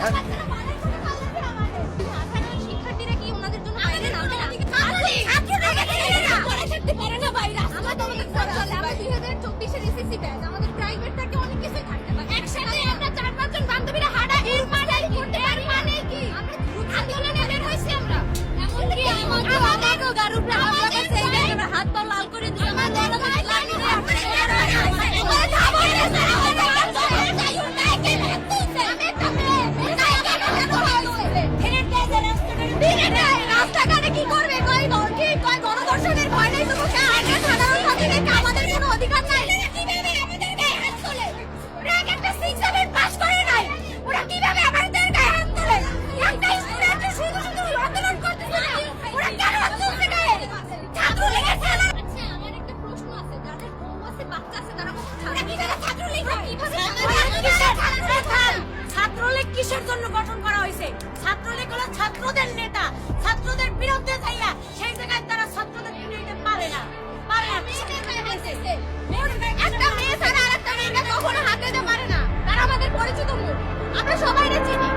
Ha? অধিকার নাই। কীভাবে আমাদের গায়ে হাত তোলে? ওরা একটা সিক্স পাস করে নাই। ওরা কীভাবে আমাদের গায়ে হাত তোলে? একটা স্টুডেন্ট শুধু শুধু আন্দোলন করতে ওরা কেন হাত তুলছে গায়ে? ছাত্র লেগেছে আচ্ছা, আমার। একটা প্রশ্ন আছে। যাদের বউ আছে বাচ্চা আছে তারা কখন একটা মেয়ে ছাড়া আর একটা মেয়েটা কখনো হাতে মারে না। তারা আমাদের পরিচিত মুখ আমরা সবাই চিনি।